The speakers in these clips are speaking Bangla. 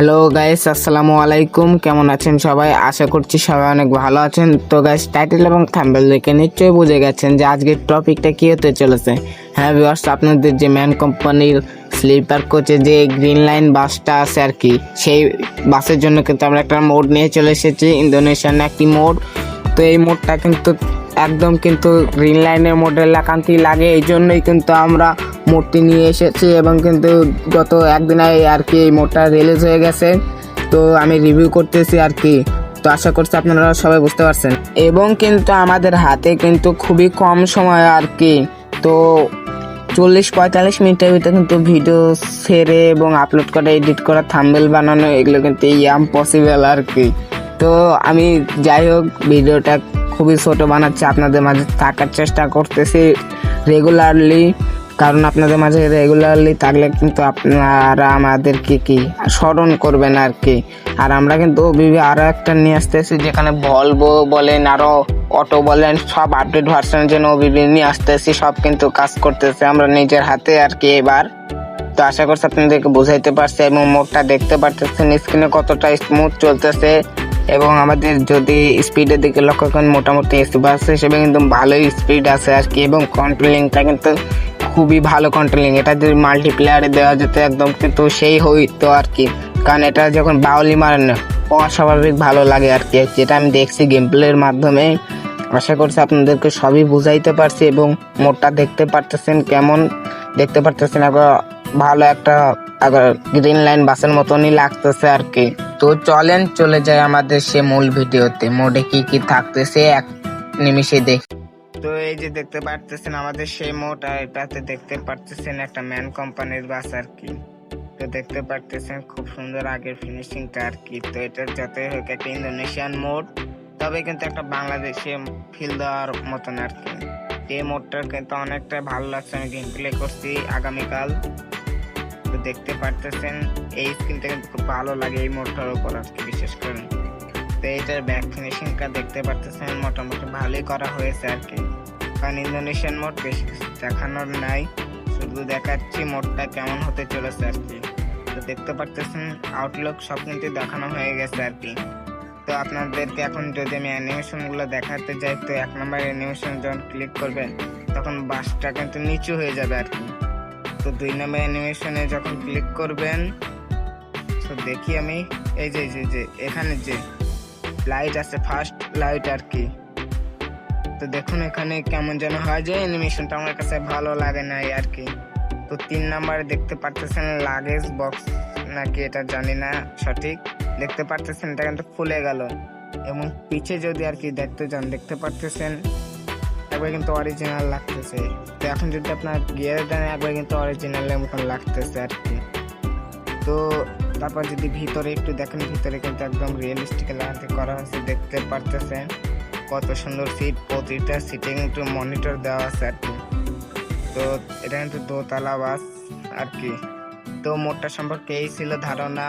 হ্যালো গাইস আসসালামু আলাইকুম। কেমন আছেন সবাই? আশা করছি সবাই অনেক ভালো আছেন। তো গাইস টাইটেল এবং থাম্বেল দেখে নিশ্চয়ই বুঝে গেছেন যে আজকের টপিকটা কী হতে চলেছে। হ্যাঁ ভিউয়ার্স আপনাদের যে ম্যান কোম্পানির স্লিপার কোচে যে গ্রিন লাইন বাসটা আছে আর কি, সেই বাসের জন্য কিন্তু আমরা একটা মোড নিয়ে চলে এসেছি ইন্দোনেশিয়ান একটি মোড তো, এই মোডটা কিন্তু একদম কিন্তু গ্রিন লাইনের মোডের একান্তি লাগে। এই জন্যই কিন্তু আমরা মোডটি নিয়ে এসেছি এবং কিন্তু গত একদিন আগে আর কি এই মোডটা রিলিজ হয়ে গেছে। তো আমি রিভিউ করতেছি আর কি। তো আশা করছি আপনারা সবাই বুঝতে পারছেন। এবং কিন্তু আমাদের হাতে কিন্তু খুবই কম সময় আর কি। তো চল্লিশ পঁয়তাল্লিশ মিনিটের ভিতরে কিন্তু ভিডিও সেরে এবং আপলোড করা এডিট করা থাম্বেল বানানো, এগুলো কিন্তু ইয়াম পসিবল আর কি। তো আমি যাই হোক ভিডিওটা খুবই ছোট বানাচ্ছি, আপনাদের মাঝে থাকার চেষ্টা করতেছি রেগুলারলি কারণ আপনাদের মাঝে রেগুলারলি থাকলে কিন্তু আপনারা আমাদেরকে কি স্মরণ করবেন আর কি। আর আমরা কিন্তু ওবিবি আরও একটা নিয়ে আসতেছি যেখানে ভলভো বলেন আরও অটো বলেন, সব আপডেট ভার্সনের জন্য ওবিবি নিয়ে আসতেছি, সব কিন্তু কাজ করতেছে আমরা নিজের হাতে আর কি এবার। তো আশা করছি আপনাদেরকে বোঝাইতে পারছি এবং মোডটা দেখতে পারতেছেন স্ক্রিনে কতটা স্মুথ চলতেছে। এবং আমাদের যদি স্পিডের দিকে লক্ষ্য করেন, মোটামুটি বাস হিসেবে কিন্তু ভালোই স্পিড আছে আর কি এবং কন্ট্রোলিংটা কিন্তু খুবই ভালো কন্ট্রোলিং এটা যদি মাল্টিপ্লেয়ারে দেওয়া যেত একদম কিন্তু সেই হইতো আর কি কারণ এটা যখন বাউলি মারেন, অস্বাভাবিক ভালো লাগে আর কি যেটা আমি দেখছি গেম প্লের মাধ্যমে। আশা করছি আপনাদেরকে সবই বুঝাইতে পারছি এবং মোডটা দেখতে পারতেছেন কেমন। দেখতে পারতেছেন আবার ভালো একটা, আবার গ্রিন লাইন বাসের মতনই লাগতেছে আর কি তো চলেন চলে যায় আমাদের সে মূল ভিডিওতে। মোডে কি কি থাকতেছে এক নিমিষে দেখ। তো এই যে দেখতে পারতেছেন আমাদের সেই মোড, আর এটাতে দেখতে পারতেছেন একটা ম্যান কোম্পানির বাস আর কি। তো দেখতে পারতেছেন খুব সুন্দর আগের ফিনিশিংটা আর কি। তো এটা যাতে হোক একটা ইন্দোনেশিয়ান মোড, তবে কিন্তু একটা বাংলাদেশে ফিল দেওয়ার মতন আর কি। এই মোডটা কিন্তু অনেকটা ভালো লাগছে, আমি গেম প্লে করছি আগামীকাল। তো দেখতে পারতেছেন, এই স্ক্রিনটা কিন্তু খুব ভালো লাগে, এই মোডটার উপর আর কি বিশেষ করে। তো এইটার ব্যাক ফিনিশিংটা দেখতে পারতেছেন, মোটামুটি ভালোই করা হয়েছে আর কি। কারণ ইন্দোনেশিয়ান মোট বেশি দেখানোর নাই, শুধু দেখাচ্ছি মোডটা কেমন হতে চলেছে আর কি। তো দেখতে পারতেছেন আউটলুক সব কিন্তু দেখানো হয়ে গেছে আর কি। তো আপনাদেরকে এখন যদি আমি অ্যানিমেশনগুলো দেখাতে যাই, তো এক নম্বর অ্যানিমেশন যখন ক্লিক করবেন, তখন বাসটা কিন্তু নিচু হয়ে যাবে আর কি। তো দুই নম্বর অ্যানিমেশনে যখন ক্লিক করবেন, তো দেখি আমি, এই যে যে- যে, এখানে যে লাইট আছে ফার্স্ট লাইট আর কি। তো দেখুন এখানে কেমন যেন হয় যে অ্যানিমেশনটা আমার কাছে ভালো লাগে না আর কি। তো তিন নাম্বারে দেখতে পারতেছেন লাগেজ বক্স নাকি এটা জানি না সঠিক। দেখতে পারতেছেন, এটা কিন্তু খুলে গেল। এবং পিছে যদি আর কি দেখতে যান দেখতে পারতেছেন। একবার কিন্তু অরিজিনাল লাগতেছে। তো এখন যদি আপনার গিয়ার দেন, একবার কিন্তু অরিজিনালের মতন লাগতেছে আর কি। তো তারপর যদি ভিতরে একটু দেখেন, ভিতরে কিন্তু একদম রিয়েলিস্টিক লাগাতে করা হয়েছে, দেখতে পারতেছেন। কত সুন্দর সিট প্রতিটা সিটে কিন্তু মনিটর দেওয়া আছে আর কি। তো এটা কিন্তু দোতলা বাস আর কি। তো মোটটা সম্পর্কে এই ছিল ধারণা।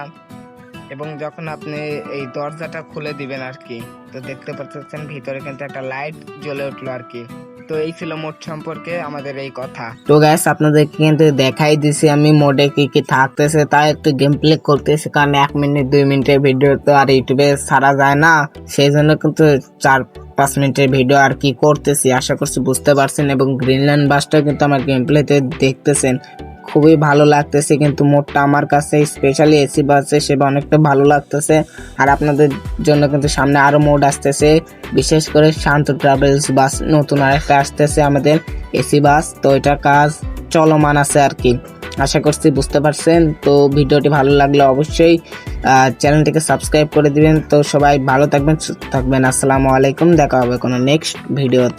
এবং যখন আপনি এই দরজাটা খুলে দিবেন আর কি, তো দেখতে পাচ্ছেন ভিতরে কিন্তু একটা লাইট জ্বলে উঠল আর কি। তো এই ছিল মোট সম্পর্কে আমাদের এই কথা। তো গ্যাস আপনাদেরকে কিন্তু দেখাই দিছি আমি মোডে কি কি থাকতেছে তা একটু গেম প্লে করতেছি, কারণ এক মিনিট, দুই মিনিটের ভিডিও তো আর ইউটিউবে ছাড়া যায় না। সেই জন্য কিন্তু চার, পাঁচ মিনিটের ভিডিও আর কি করতেছি। আশা করছি বুঝতে পারছেন এবং গ্রিনল্যান্ড বাসটা কিন্তু আমার গেম প্লেতে দেখতেছেন। খুবই ভালো লাগতেছে, কিন্তু মোডটা আমার কাছে স্পেশালি এসি বাস হিসেবে অনেকটা ভালো লাগতেছে। আর আপনাদের জন্য কিন্তু সামনে আরও মোড আসতেছে, বিশেষ করে শান্ত ট্রাভেলস বাস নতুন আরেকটা আসতেছে আমাদের এসি বাস। তো এটা কাজ চলমান আছে আর কি। আশা করছি বুঝতে পারছেন। তো ভিডিওটি ভালো লাগলে অবশ্যই চ্যানেলটিকে সাবস্ক্রাইব করে দিবেন। তো সবাই ভালো থাকবেন, সুস্থ থাকবেন। আসসালামু আলাইকুম। দেখা হবে কোনো নেক্সট ভিডিওতে